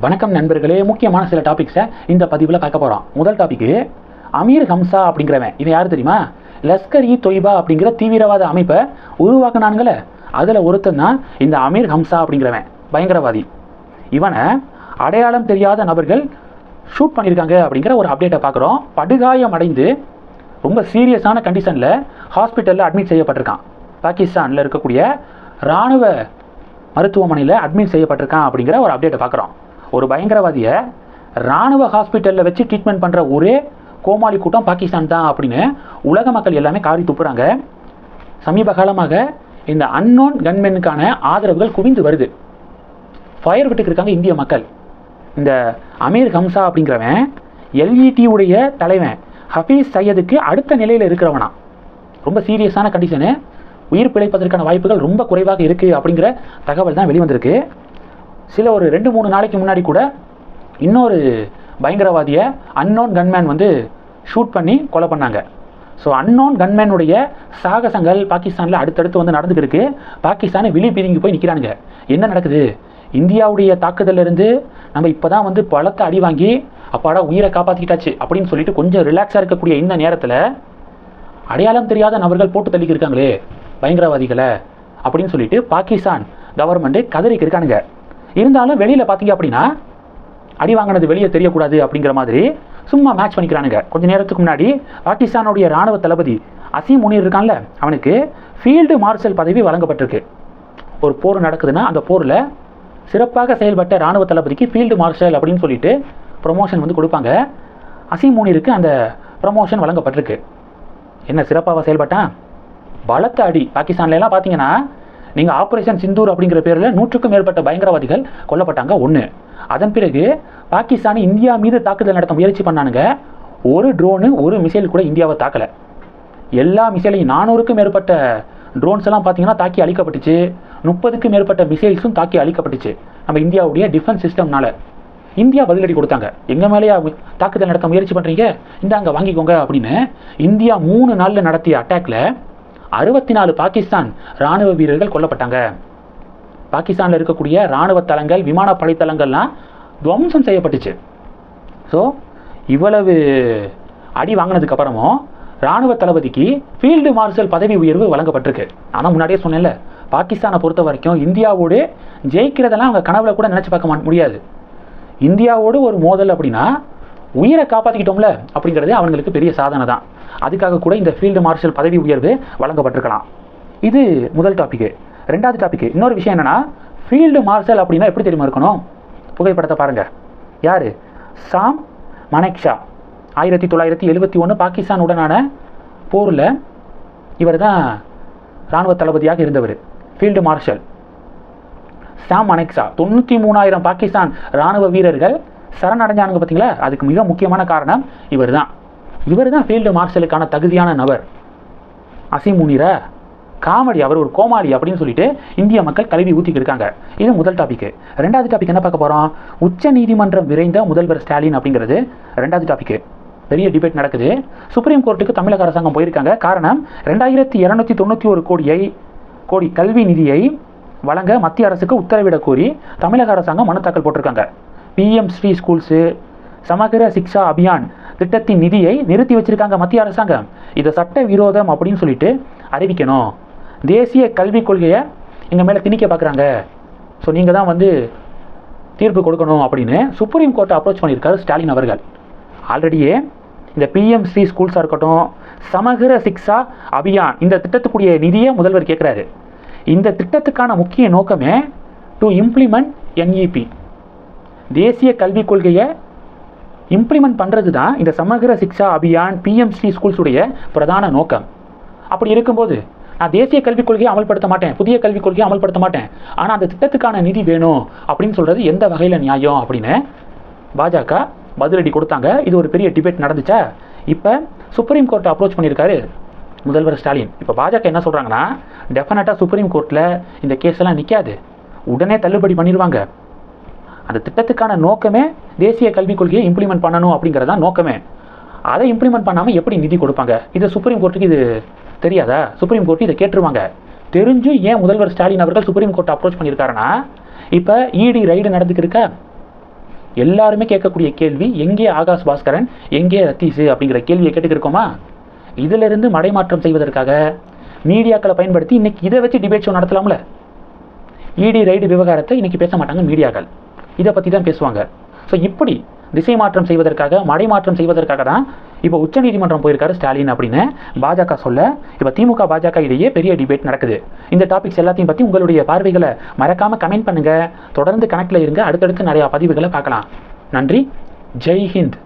வணக்கம் நண்பர்களே முக்கியமான சில டாபிக்ஸை இந்த பதிவில் பார்க்க போகிறோம் முதல் டாபிக்கு அமீர் ஹம்சா அப்படிங்கிறவன். இவன் யார் தெரியுமா? லஸ்கர் இ தொய்பா அப்படிங்கிற தீவிரவாத அமைப்பை உருவாக்குனானுங்களே. அதில் ஒருத்தன் தான் இந்த அமீர் ஹம்சா அப்படிங்கிறவன் பயங்கரவாதி. இவனை அடையாளம் தெரியாத நபர்கள் ஷூட் பண்ணியிருக்காங்க அப்படிங்கிற ஒரு அப்டேட்டை பார்க்குறோம். படுகாயம் அடைந்து ரொம்ப சீரியஸான கண்டிஷனில் ஹாஸ்பிட்டலில் அட்மிட் செய்யப்பட்டிருக்கான். பாகிஸ்தானில் இருக்கக்கூடிய இராணுவ மருத்துவமனையில் அட்மிட் செய்யப்பட்டிருக்கான் அப்படிங்கிற ஒரு அப்டேட்டை பார்க்குறோம். ஒரு பயங்கரவாதியை ராணுவ ஹாஸ்பிட்டலில் வச்சு ட்ரீட்மெண்ட் பண்ணுற ஒரே கோமாளி கூட்டம் பாகிஸ்தான் தான் அப்படின்னு உலக மக்கள் எல்லாமே காரி துப்புறாங்க. சமீப காலமாக இந்த அன்னோன் கன்மெனுக்கான ஆதரவுகள் குவிந்து வருது. ஃபயர் விட்டுக்கு இருக்காங்க இந்திய மக்கள். இந்த அமீர் ஹம்சா அப்படிங்கிறவன் எல்இடி உடைய தலைவன் ஹஃபீஸ் சையதுக்கு அடுத்த நிலையில் இருக்கிறவனா. ரொம்ப சீரியஸான கண்டிஷனு உயிர் பிழைப்பதற்கான வாய்ப்புகள் ரொம்ப குறைவாக இருக்குது அப்படிங்கிற தகவல் தான் வெளிவந்திருக்கு. சில ஒரு ரெண்டு மூணு நாளைக்கு முன்னாடி கூட இன்னொரு பயங்கரவாதியை அன்னோன் கன்மேன் வந்து ஷூட் பண்ணி கொலை பண்ணாங்க. ஸோ அன்னோன் கன்மேனுடைய சாகசங்கள் பாகிஸ்தானில் அடுத்தடுத்து வந்து நடந்துட்டு இருக்கு பாகிஸ்தானை விழி பிரிங்கி போய் நிற்கிறானுங்க என்ன நடக்குது? இந்தியாவுடைய தாக்குதலிருந்து நம்ம இப்போ தான் வந்து பலத்தை அடி வாங்கி அப்பாடா உயிரை காப்பாற்றிக்கிட்டாச்சு அப்படின்னு சொல்லிட்டு கொஞ்சம் ரிலாக்ஸாக இருக்கக்கூடிய இந்த நேரத்தில் அடையாளம் தெரியாத நபர்கள் போட்டு தள்ளிக்கு இருக்காங்களே பயங்கரவாதிகளை அப்படின்னு சொல்லிட்டு பாகிஸ்தான் கவர்மெண்ட்டு கதறிக்கு இருக்கானுங்க இருந்தாலும் வெளியில் பார்த்தீங்க அப்படின்னா அடி வாங்கினது வெளியே தெரியக்கூடாது அப்படிங்கிற மாதிரி சும்மா மேட்ச் பண்ணிக்கிறானுங்க. கொஞ்ச நேரத்துக்கு முன்னாடி பாகிஸ்தானுடைய ராணுவ தளபதி அசீம் முனீர் இருக்கான்ல அவனுக்கு ஃபீல்டு மார்ஷல் பதவி வழங்கப்பட்டிருக்கு. ஒரு போர் நடக்குதுன்னா அந்த போரில் சிறப்பாக செயல்பட்ட ராணுவ தளபதிக்கு ஃபீல்டு மார்ஷல் அப்படின்னு சொல்லிட்டு ப்ரொமோஷன் வந்து கொடுப்பாங்க. அசீம் முனீருக்கு அந்த ப்ரமோஷன் வழங்கப்பட்டிருக்கு. என்ன சிறப்பாக செயல்பட்டான்? பலத்த அடி. பாகிஸ்தான்லாம் பார்த்தீங்கன்னா நீங்கள் ஆப்ரேஷன் சிந்தூர் அப்படிங்கிற பேரில் நூற்றுக்கும் மேற்பட்ட பயங்கரவாதிகள் கொல்லப்பட்டாங்க. ஒன்று அதன் பிறகு பாகிஸ்தான் இந்தியா மீது தாக்குதல் நடத்த முயற்சி பண்ணானுங்க. ஒரு ட்ரோனு ஒரு மிசைல் கூட இந்தியாவை தாக்கலை. எல்லா மிசைலையும் நானூறுக்கும் மேற்பட்ட ட்ரோன்ஸ் எல்லாம் பார்த்தீங்கன்னா தாக்கி அழிக்கப்பட்டுச்சு. முப்பதுக்கும் மேற்பட்ட மிசைல்ஸும் தாக்கி அழிக்கப்பட்டுச்சு. நம்ம இந்தியாவுடைய டிஃபென்ஸ் சிஸ்டம்னால இந்தியா பதிலடி கொடுத்தாங்க. எங்கள் மேலேயா தாக்குதல் நடத்த முயற்சி பண்ணுறீங்க இந்த அங்கே வாங்கிக்கோங்க அப்படின்னு இந்தியா மூணு நாளில் நடத்திய அட்டாக்ல அறுபத்தி நாலு பாகிஸ்தான் ராணுவ வீரர்கள் கொல்லப்பட்டாங்க. பாகிஸ்தானில் இருக்கக்கூடிய ராணுவ தளங்கள் விமானப்படை தளங்கள்லாம் துவம்சம் செய்யப்பட்டுச்சு. ஸோ இவ்வளவு அடி வாங்கினதுக்கப்புறமும் ராணுவ தளபதிக்கு ஃபீல்டு மார்ஷல் பதவி உயர்வு வழங்கப்பட்டிருக்கு. ஆனால் முன்னாடியே சொன்னேன்ல பாகிஸ்தானை பொறுத்த வரைக்கும் இந்தியாவோடு ஜெயிக்கிறதெல்லாம் அவங்க கனவுல கூட நினச்சி பார்க்க முடியாது. இந்தியாவோடு ஒரு மோதல் அப்படின்னா உயிரை காப்பாற்றிக்கிட்டோம்ல அப்படிங்கிறது அவங்களுக்கு பெரிய சாதனை தான். அதுக்காக கூட இந்த ஃபீல்டு மார்ஷல் பதவி உயர்வு வழங்கப்பட்டிருக்கலாம். இது முதல் டாப்பிக்கு ரெண்டாவது டாபிக் இன்னொரு விஷயம் என்னென்னா ஃபீல்டு மார்ஷல் அப்படின்னா எப்படி தெரியுமா இருக்கணும்? புகைப்படத்தை பாருங்கள் யார்? சாம் மனெக்ஷா. ஆயிரத்தி தொள்ளாயிரத்தி எழுபத்தி ஒன்று பாகிஸ்தானுடனான போரில் இவர் தான் இராணுவ தளபதியாக இருந்தவர். Field marshal Sam Manekshaw. தொண்ணூற்றி மூணாயிரம் பாகிஸ்தான் ராணுவ வீரர்கள் சரணடைஞ்சானுங்க பார்த்தீங்களா? அதுக்கு மிக முக்கியமான காரணம் இவர் தான் இவர் தான் ஃபீல்டு மார்ஷலுக்கான தகுதியான நபர். அசீம் முனீரா காமெடி அவர் ஒரு கோமாளி அப்படின்னு சொல்லிட்டு இந்திய மக்கள் கல்வி ஊற்றிக்கிட்டு இருக்காங்க. இது முதல் டாபிக் ரெண்டாவது டாபிக் என்ன பார்க்க போகிறோம் உச்ச நீதிமன்றம் விரைந்த முதல்வர் ஸ்டாலின் அப்படிங்கிறது ரெண்டாவது டாபிக் பெரிய டிபேட் நடக்குது. சுப்ரீம் கோர்ட்டுக்கு தமிழக அரசாங்கம் போயிருக்காங்க. காரணம் ரெண்டாயிரத்தி இரநூத்தி தொண்ணூற்றி ஒரு கோடியை கோடி கல்வி நிதியை வழங்க மத்திய அரசுக்கு உத்தரவிடக் கோரி தமிழக அரசாங்கம் மனு தாக்கல் போட்டிருக்காங்க. பிஎம் ஸ்ரீ ஸ்கூல்ஸு சமகர சிக்ஷா அபியான் திட்டத்தின் நிதியை நிறுத்தி வச்சிருக்காங்க மத்திய அரசாங்கம். இதை சட்ட விரோதம் அப்படின்னு சொல்லிட்டு அறிவிக்கணும். தேசிய கல்விக் கொள்கையை எங்கள் மேலே திணிக்க பார்க்குறாங்க ஸோ நீங்கள் தான் வந்து தீர்ப்பு கொடுக்கணும் அப்படின்னு சுப்ரீம் கோர்ட்டை அப்ரோச் பண்ணியிருக்காரு ஸ்டாலின் அவர்கள். ஆல்ரெடியே இந்த பிஎம் ஸ்ரீ ஸ்கூல்ஸாக இருக்கட்டும் சமகர சிக்ஷா அபியான் இந்த திட்டத்துக்குரிய நிதியை முதல்வர் கேட்குறாரு இந்த திட்டத்துக்கான முக்கிய நோக்கமே டு இம்ப்ளிமெண்ட் என்இபி தேசிய கல்விக் கொள்கையை இம்ப்ளிமெண்ட் பண்ணுறது தான் இந்த சமகர சிக்ஷா அபியான் பிஎம்சி ஸ்கூல்ஸுடைய பிரதான நோக்கம். அப்படி இருக்கும்போது நான் தேசிய கல்விக் கொள்கையை அமல்படுத்த மாட்டேன் புதிய கல்விக் கொள்கையை அமல்படுத்த மாட்டேன் ஆனால் அந்த திட்டத்துக்கான நிதி வேணும் அப்படின்னு சொல்கிறது எந்த வகையில் நியாயம் அப்படின்னு பாஜக பதிலடி கொடுத்தாங்க. இது ஒரு பெரிய டிபேட் நடந்துச்சா? இப்போ சுப்ரீம் கோர்ட்டை அப்ரோச் பண்ணியிருக்காரு முதல்வர் ஸ்டாலின். இப்போ பாஜக என்ன சொல்கிறாங்கன்னா டெஃபினட்டாக சுப்ரீம் கோர்ட்டில் இந்த கேஸ் எல்லாம் நிற்காது உடனே தள்ளுபடி பண்ணிடுவாங்க அந்த திட்டத்துக்கான நோக்கமே தேசிய கல்விக் கொள்கையை இம்ப்ளிமெண்ட் பண்ணணும் அப்படிங்கிறதா நோக்கமே. அதை இம்ப்ளிமெண்ட் பண்ணாமல் எப்படி நிதி கொடுப்பாங்க? இது சுப்ரீம் கோர்ட்டுக்கு இது தெரியாதா? சுப்ரீம் கோர்ட் இதை கேட்டுருவாங்க. தெரிஞ்சு ஏன் முதல்வர் ஸ்டாலின் அவர்கள் சுப்ரீம் கோர்ட் அப்ரோச் பண்ணியிருக்காருன்னா இப்போ இடி ரைடு நடந்துக்கிருக்க எல்லாருமே கேட்கக்கூடிய கேள்வி எங்கே ஆகாஷ் பாஸ்கரன் எங்கே ரத்தீஷு அப்படிங்கிற கேள்வியை கேட்டுக்கிருக்கோமா? இதிலிருந்து மடைமாற்றம் செய்வதற்காக மீடியாக்களை பயன்படுத்தி இன்னைக்கு இதை வச்சு டிபேட் ஷோ நடத்தலாம்ல? இடி ரைடு விவகாரத்தை இன்னைக்கு பேச மாட்டாங்க மீடியாக்கள். இதை பற்றி தான் பேசுவாங்க. ஸோ இப்படி திசை மாற்றம் செய்வதற்காக மடை மாற்றம் செய்வதற்காக தான் இப்போ உச்சநீதிமன்றம் போயிருக்காரு ஸ்டாலின் அப்படின்னு பாஜக சொல்ல இப்போ திமுக பாஜக இடையே பெரிய டிபேட் நடக்குது. இந்த டாபிக்ஸ் எல்லாத்தையும் பற்றி உங்களுடைய பார்வைகளை மறக்காமல் கமெண்ட் பண்ணுங்கள் தொடர்ந்து கணக்கில் இருங்க. அடுத்தடுத்து நிறையா பதிவுகளை பார்க்கலாம். நன்றி. ஜெய் ஹிந்த்.